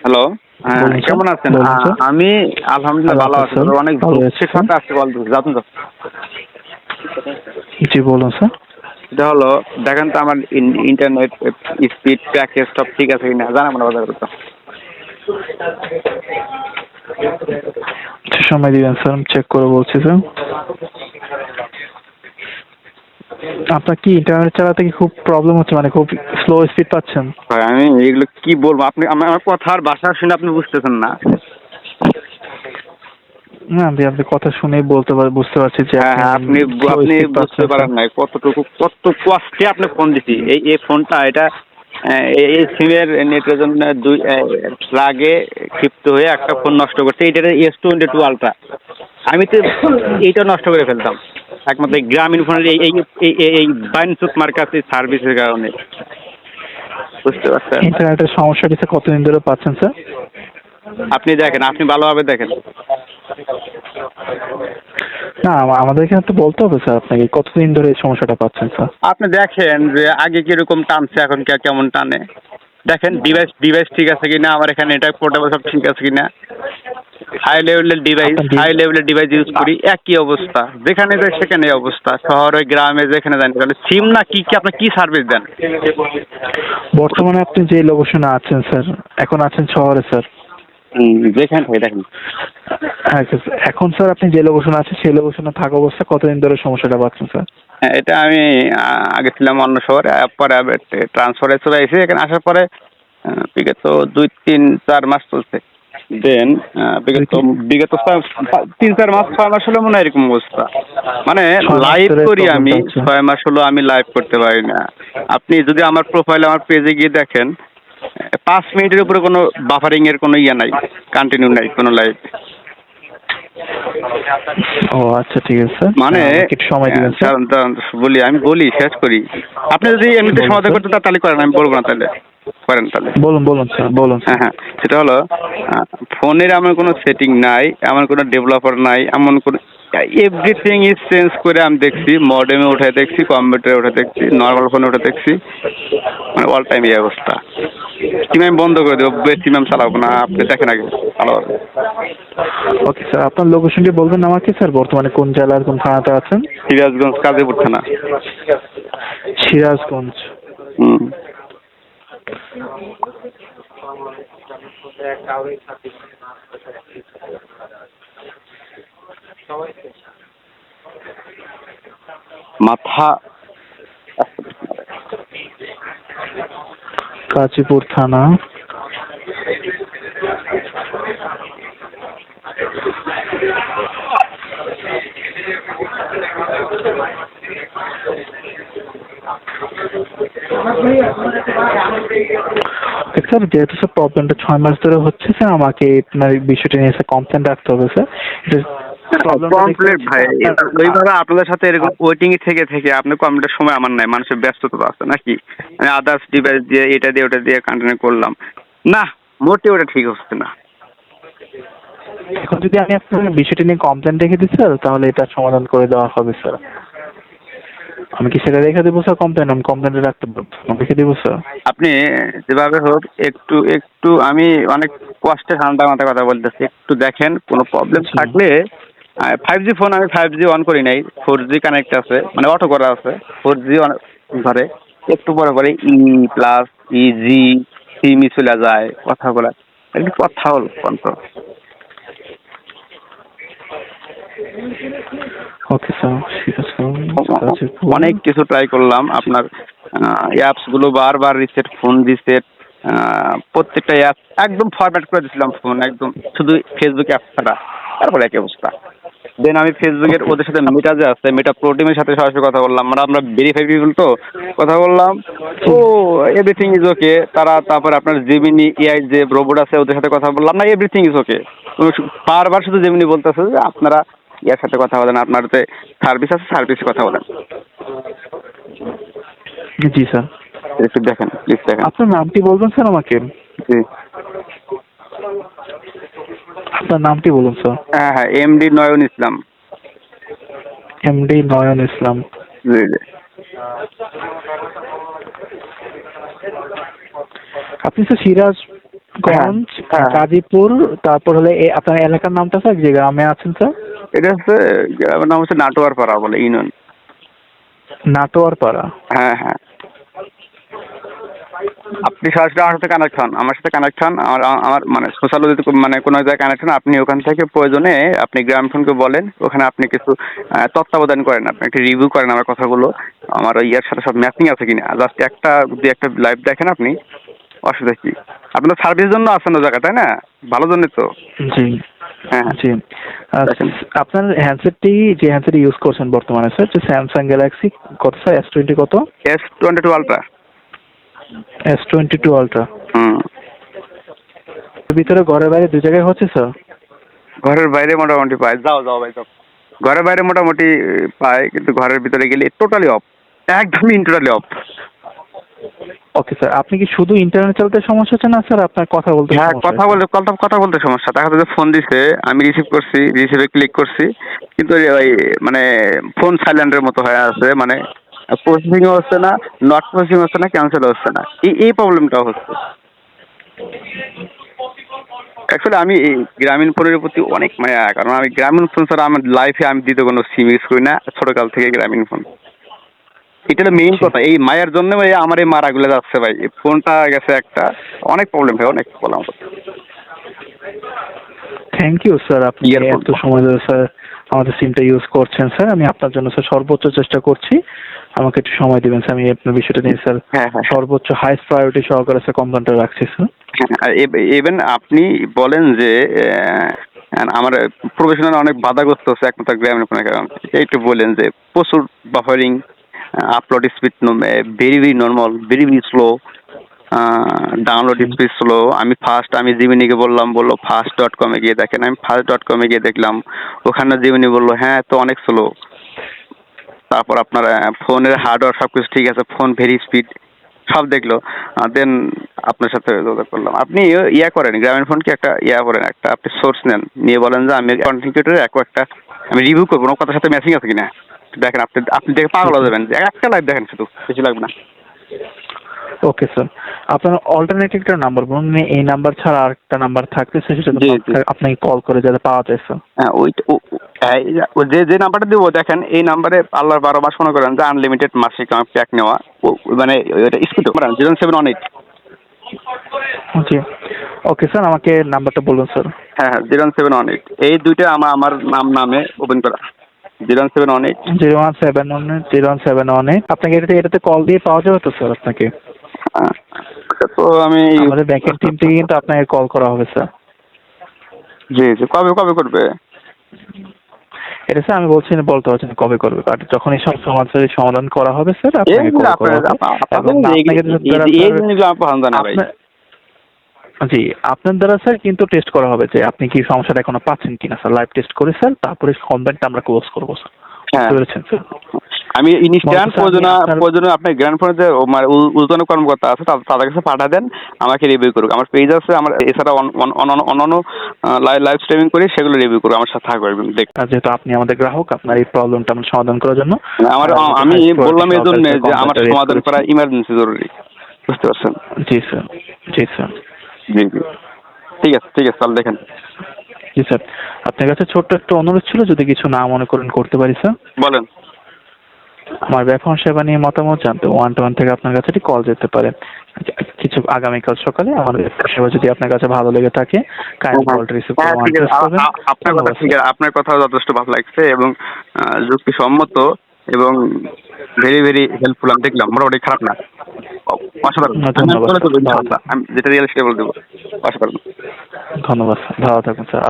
Hello হ্যাঁ sir. কেমন আছেন। আমি আলহামদুলিল্লাহ ভালো আছি আছি, অনেক ভালো আছি। সাথে আসছে বল যাতুন তো। জি বলুন স্যার। এটা হলো দেখেন তো আমার ইন্টারনেট স্পিড প্যাকেজ সব ঠিক আছে কিনা জানা মনে বাজার করতে? সময় দিবেন স্যার। চেক করে বলছি স্যার। আপনার কি ইন্টারনেট চালাতে কি খুব প্রবলেম হচ্ছে? মানে খুব স্লো স্পিড পাচ্ছেন? ভাই আমি এগুলো কি বলব? আপনি আমি আমার কথার ভাষা শুনে আপনি বুঝতেছেন না। না আমি আপনি কথা শুনেই বলতে পার বুঝতে পারছি যে হ্যাঁ আপনি আপনি বুঝতে পারেন নাই কতটুকু কত কষ্টে আপনি ফোন দিছি। এই এই ফোনটা এটা এই সিমের নেটের জন্য দুই লাগে ক্ষিপ্ত হয়ে একটা ফোন নষ্ট করছে। এটা এস টোয়েন্টি টু আলট্রা আমি তো এইটা নষ্ট করে ফেলতাম। একমাত্র এই গ্রামীণ ফোনের এই এই এই বাইনসুত মার্কাস এই সার্ভিসের কারণে। বুঝতে পারছেন? ইন্টারনেটের সমস্যাটি স্যার কতদিন ধরে পাচ্ছেন স্যার? আপনি দেখেন আপনি ভালোভাবে দেখেন। না আমাদের এখানে তো বলতে হবে স্যার আপনাকে কতদিন ধরে এই সমস্যাটা পাচ্ছেন স্যার? আপনি দেখেন যে আগে কীরকম টানছে এখন কে কেমন টানে। দেখেন ডিভাইস ডিভাইস ঠিক আছে কিনা আমার এখানে এটা পোর্টেবল সব ঠিক আছে কিনা। হাই লেভেলের ডিভাইস হাই লেভেলের ডিভাইস ইউজ করি একই অবস্থা। যেখানে যাই সেখানে অবস্থা। শহরে গ্রামে যেখানে যান তাহলে সিম না কি কি আপনি কি সার্ভিস দেন? বর্তমানে আপনি যে লোকেশনে আছেন স্যার এখন আছেন শহরে স্যার যেখানে থাকে দেখেন। হ্যাঁ এখন স্যার আপনি যে লোকেশনে আছেন সেই লোকেশনে থাকা অবস্থা কতদিন ধরে সমস্যাটা পাচ্ছেন স্যার হ্যাঁ এটা আমি আগে ছিলাম অন্য শহরে পরে ট্রান্সফারে চলে এসেছি এখানে আসার পরে বিগত দুই তিন চার মাস চলছে। দেন বিগত বিগত ছয়- তিন চার মাস ছয় মাস হলো মনে হয় এরকম অবস্থা। মানে লাইভ করি আমি ছয় মাস হলো আমি লাইভ করতে পারি না। আপনি যদি আমার প্রোফাইল আমার পেজে গিয়ে দেখেন পাঁচ মিনিটের উপরে কোনো বাফারিং এর কোনো ইয়ে নাই কন্টিনিউ নাই কোনো লাইভ ও আচ্ছা ঠিক আছে। মানে সময় দিবেন স্যার। বলি আমি বলি শেষ করি। আপনি যদি এমনিতে সমাধান করতে তাহলে করেন আমি বলব না তাহলে। করেন তাহলে। বলুন বলুন স্যার বলুন। হ্যাঁ হ্যাঁ সেটা হলো ফোনের এমন কোনো সেটিং নাই এমন কোনো ডেভেলপার নাই এমন কোনো এভরিথিং ইজ চেঞ্জ করে আমি দেখছি মডেমে উঠে দেখছি কম্পিউটারে উঠে দেখছি নর্মাল ফোনে উঠে দেখছি মানে অল টাইম এই অবস্থা। সিম আমি বন্ধ করে দেবো সিম আমি চালাবো না আপনি দেখেন আগে ভালো হবে ওকে স্যার আপনার লোকেশনটি বলবেন আমাকে স্যার বর্তমানে কোন জেলার কোন থানাতে আছেন? সিরাজগঞ্জ কাজীপুর থানা। সিরাজগঞ্জ। হুম। মাথা কাজীপুর থানা। স্যার যেহেতু স্যার প্রবলেমটা ছয় মাস ধরে হচ্ছে স্যার আমাকে আপনার বিষয়টা নিয়ে স্যার কমপ্লেন রাখতে হবে স্যার ভাই ওইভাবে আপনাদের সাথে এরকম ওয়েটিং থেকে থেকে আপনি কমপ্লিটের সময় আমার নাই মানুষের ব্যস্ততা আছে নাকি? আমি আদার্স ডিভাইস দিয়ে এটা দিয়ে ওটা দিয়ে কন্টিনিউ করলাম। না মোটে ওটা ঠিক হচ্ছে না। এখন যদি আমি আপনার বিষয়টা নিয়ে কমপ্লেন রেখে দিই স্যার তাহলে এটা সমাধান করে দেওয়া হবে স্যার আমি কি সেটা রেখে দেবো স্যার? কমপ্লেন আমি কমপ্লেনটা রাখতে পারব। রেখে দেবো স্যার? আপনি যেভাবে হোক একটু একটু আমি অনেক কষ্টে ঠান্ডা মাথায় কথা বলতেছি। একটু দেখেন কোনো প্রবলেম থাকলে ফাইভ জি ফোন আমি ফাইভ জি অন করি নাই। ফোর জি কানেক্ট আছে মানে অটো করা আছে। ফোর জি অন ধরে একটু পরে পরে ই প্লাস ই জি সিমি চলে যায় কথা বলা একটু কথা হল কন্ট্রোল ওকে স্যার। অনেক কিছু ট্রাই করলাম। আপনার অ্যাপসগুলো বারবার রিসেট ফোন রিসেট প্রত্যেকটা অ্যাপ একদম ফরম্যাট করে দিয়েছিলাম ফোন একদম শুধু ফেসবুক অ্যাপ ছাড়া। তারপরে একই অবস্থা। দেন আমি ফেসবুকের ওদের সাথে মেটা যে আছে মেটা প্রোটিমের সাথে সরাসরি কথা বললাম। মানে আমরা ভেরিফাই পিপল তো কথা বললাম। ও এভরিথিং ইজ ওকে তারা তারপর আপনার জেমিনি এআই যে রোবট আছে ওদের সাথে কথা বললাম। না এভরিথিং ইজ ওকে বারবার শুধু জেমিনি বলতেছে যে আপনারা ইয়ার সাথে কথা বলেন আপনার যে সার্ভিস আছে সার্ভিসে কথা বলেন। জি স্যার। একটু দেখেন প্লিজ দেখেন। আপনার নামটি বলবেন স্যার আমাকে? জি। আপনার নামটি বলুন স্যার। হ্যাঁ হ্যাঁ এমডি নয়ন ইসলাম। এমডি নয়ন ইসলাম। জি জি। আপনি স্যার সিরাজগঞ্জ হ্যাঁ, হ্যাঁ। গাজীপুর তারপর হলে আপনার এলাকার নামটা স্যার যে গ্রামে আছেন স্যার? এটা হচ্ছে গ্রামের নাম হচ্ছে নাটোয়ার পাড়া বলে ইউনিয়ন। নাটোয়ার পাড়া হ্যাঁ হ্যাঁ। আপনি সরাসরি আমার সাথে কানেক্ট হন আমার সাথে কানেক্ট হন আমার আমার মানে সোশ্যাল যদি মানে কোনো জায়গায় কানেক্ট হন আপনি ওখান থেকে প্রয়োজনে আপনি গ্রাম ফোনকে বলেন ওখানে আপনি কিছু তত্ত্বাবধান করেন আপনি একটা রিভিউ করেন আমার কথাগুলো আমার ইয়ার সাথে সব ম্যাচিং আছে কিনা। জাস্ট একটা যদি একটা লাইভ দেখেন আপনি অসুবিধা কি? আপনার সার্ভিস জন্য আছেন ও জায়গা তাই না? ভালো জন্য তো। জি। হ্যাঁ। জি। আপনার হ্যান্ডসেটটি যে হ্যান্ডসেট ইউজ করছেন বর্তমানে স্যার যে স্যামসাং গ্যালাক্সি কত স্যার এস টোয়েন্টি কত? S twenty two ultra S twenty two ultra হুম। ভিতরে ঘরের বাইরে দুই জায়গায় হচ্ছে স্যার? ঘরের বাইরে মোটামুটি পায়। যাও যাও ভাই যাও। ঘরের বাইরে মোটামুটি পায় কিন্তু ঘরের ভিতরে গেলে টোটালি অফ একদমই টোটালি অফ ওকে স্যার আপনি কি শুধু ইন্টারনেট চালাতে সমস্যা হচ্ছে না স্যার আপনার কথা বলতে হ্যাঁ কথা বলতে কথা কথা বলতে সমস্যা। দেখা যাচ্ছে ফোন দিছে আমি রিসিভ করছি রিসিভে ক্লিক করছি কিন্তু ওই- মানে ফোন সাইলেন্টের মতো হয়ে আছে মানে প্রসেসিং হচ্ছে না নট প্রসেসিং হচ্ছে না ক্যান্সেল হচ্ছে না। এই এই প্রবলেমটা হচ্ছে। অ্যাকচুয়ালি আমি এই গ্রামীণ ফোনের প্রতি অনেক মায়া কারণ আমি গ্রামীণ ফোন ছাড়া আমার লাইফে আমি দিতে কোনো সিম ইউজ করি না ছোটকাল থেকে গ্রামীণ ফোন এটা মেইন কথা। এই মায়ের জন্য ভাই আমার এই মারাগুলো যাচ্ছে ভাই। ফোনটা গেছে একটা। অনেক প্রবলেম ভাই অনেক প্রবলেম থ্যাংক ইউ স্যার আপনি এত সময় ধরে স্যার আমাদের সিমটা ইউজ করছেন স্যার আমি আপনার জন্য স্যার সর্বোচ্চ চেষ্টা করছি। আমাকে একটু সময় দিবেন স্যার আমি আপনার বিষয়টা নিয়ে স্যার হ্যাঁ সর্বোচ্চ হাইস্ট প্রায়োরিটি সহকারে স্যার কমপ্লেনটা রাখছি স্যার ইভেন আপনি বলেন যে আমার প্রফেশনাল অনেক বাধাগ্রস্ত হচ্ছে একমাত্র গ্রামীণ ফোনের কারণে। একটু বলেন যে প্রচুর buffering upload speed very very normal very very slow download speed slow আমি ফার্স্ট আমি জিমিনিকে বললাম, বলল ফার্স্ট ডট কমে গিয়ে দেখেন। আমি ফার্স্ট ডট কমে গিয়ে দেখলাম। ওখানে জিমিনি বলল হ্যাঁ তো অনেক স্লো তারপর আপনার ফোনের হার্ডওয়্যার সব কিছু ঠিক আছে, ফোন ভেরি স্পিড সব দেখল। দেন আপনার সাথে যোগাযোগ করলাম। আপনি ইয়ে- ইয়া করেন, গ্রামীণ ফোনকে একটা ইয়া করেন, একটা আপনি সোর্স নেন। নিয়ে বলেন যে, আমি কন্টেন্ট এক একটা, আমি রিভিউ করব। কথার সাথে ম্যাচিং আছে কিনা? দেখেন আপনি আপনি দেখে পাগল হয়ে যাবেন। একটা লাইভ দেখেন শুধু বেশি লাগবে না। ওকে স্যার আপনার অল্টারনেটিভ একটা নাম্বার বলুন মানে এই নাম্বার ছাড়া আরেকটা নাম্বার থাকতে সেটা। আপনাকে কল করে যাতে পাওয়া যায় স্যার হ্যাঁ ওই যে- যে নাম্বারটা দেবো দেখেন এই নাম্বারে আল্লাহর বারো মাস মনে করেন যে আনলিমিটেড মাসিক প্যাক নেওয়া মানে ওইটা school zero seven one eight জি। ওকে স্যার আমাকে নাম্বারটা বলুন স্যার হ্যাঁ হ্যাঁ জিরো সেভেন ওয়ান এইট এই দুইটা আমার আমার নাম নামে ওপেন করা। Zero seven one eight zero one seven one zero one seven one eight আপনাকে এটাতে এটাতে কল দিয়ে পাওয়া যাবে তো স্যার আপনাকে? তো আমি আমাদের ব্যাকের টিম থেকে কিন্তু আপনাকে কল করা হবে স্যার জি জি কবে কবে করবে? এটা স্যার আমি বলছি না বলতে পারছি না কবে করবে। বাট যখন এই সব সমস্যার সমাধান করা হবে স্যার কল করা হবে। আপনাকে জি আপনার দ্বারা স্যার কিন্তু টেস্ট করা হবে যে আপনি কি সমস্যাটা এখনও পাচ্ছেন কিনা স্যার। লাইভ টেস্ট করে স্যার তারপরে কমপ্লেনটা আমরা ক্লোজ করব স্যার। হ্যাঁ। স্যার? আমি ইনস্ট্যান্ট বলতে স্যার, আপনার- গ্র্যান্ড ফোনে যে মানে উ- কর্মকর্তা আছে তাদের কাছে পাঠা দেন আমাকে রিভিউ করুক। আমার পেজ আছে আমার এছাড়া অন- অন- অন- অন্যান্য লাইভ স্ট্রিমিং করি সেগুলো রিভিউ করুক আমার সাথে থাকবে দেখ যেহেতু আপনি আমাদের গ্রাহক আপনার এই প্রবলেমটা আমরা সমাধান করার জন্য আমার আমি বললাম এই জন্য যে আমার সমাধান করা ইমার্জেন্সি জরুরি। বুঝতে পারছেন? জি স্যার। জি স্যার। জি জি। ঠিক আছে ঠিক আছে তাহলে দেখেন। জি স্যার। আপনার কাছে ছোট্ট একটা অনুরোধ ছিল যদি কিছু না মনে করেন করতে পারি স্যার? বলেন। আমার ব্যাপন সেবা নিয়ে মতামত জানতে ওয়ান টু ওয়ান থেকে আপনার কাছে কল যেতে পারে। কিছু আগামীকাল সকালে আমার সেবা যদি আপনার কাছে ভালো লেগে থাকে রিসিভ করে হ্যাঁ। আ- আ- আপনার কথা ঠিক আছে। আপনার কথা যথেষ্ট ভালো লাগছে এবং আহ, যুক্তিসম্মত এবং ভেরি ভেরি হেল্পফুল আমি দেখলাম মোটামুটি খারাপ না। অসাধারণ ধন্যবাদ। আমি যেটা রিয়েল সেটা বলে দেবো অসাধারণ ধন্যবাদ ভালো থাকুন স্যার।